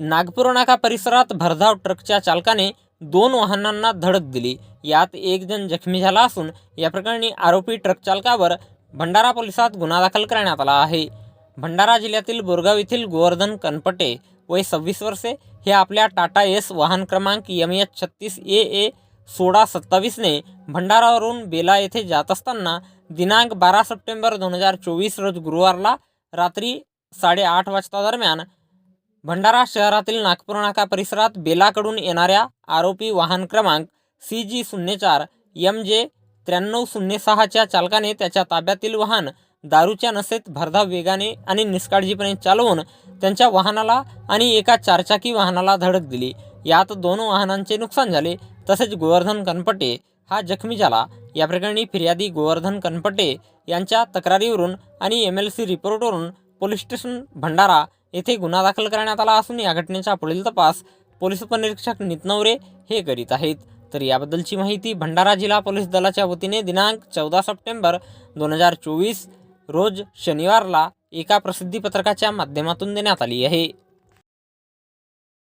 नागपूर नाका परिसरात भरधाव ट्रकच्या चालकाने दोन वाहनांना धडक दिली. यात एक जण जखमी झाला असून या प्रकरणी आरोपी ट्रक चालकावर भंडारा पोलिसात गुन्हा दाखल करण्यात आला आहे. भंडारा जिल्ह्यातील बोरगाव येथील गोवर्धन कनपटे वय सव्वीस वर्षे हे आपल्या टाटा एस वाहन क्रमांक एम एच छत्तीस ए ए सोळा सत्तावीसने भंडारावरून बेला येथे जात असताना दिनांक बारा सप्टेंबर दोन हजार चोवीस रोज गुरुवारला रात्री साडेआठ वाजता दरम्यान भंडारा शहरातील नागपूर नाका परिसरात बेलाकडून येणाऱ्या आरोपी वाहन क्रमांक सी जी शून्य चार एम जे त्र्याण्णव शून्य सहाच्या चालकाने त्याच्या ताब्यातील वाहन दारूच्या नसेत भरधाव वेगाने आणि निष्काळजीपणे चालवून त्यांच्या वाहनाला आणि एका चारचाकी वाहनाला धडक दिली. यात दोन वाहनांचे नुकसान झाले तसेच गोवर्धन कनपटे हा जखमी झाला. या प्रकरणी फिर्यादी गोवर्धन कनपटे यांच्या तक्रारीवरून आणि एम एल सी रिपोर्टवरून पोलीस स्टेशन भंडारा येथे गुन्हा दाखल करण्यात आला असून या घटनेचा पुढील तपास पोलीस उपनिरीक्षक नितनवरे हे करीत आहेत. तर याबद्दलची माहिती भंडारा जिल्हा पोलीस दलाच्या वतीने दिनांक चौदा सप्टेंबर दोन हजार चोवीस रोज शनिवारला एका प्रसिद्धीपत्रकाच्या माध्यमातून देण्यात आली आहे.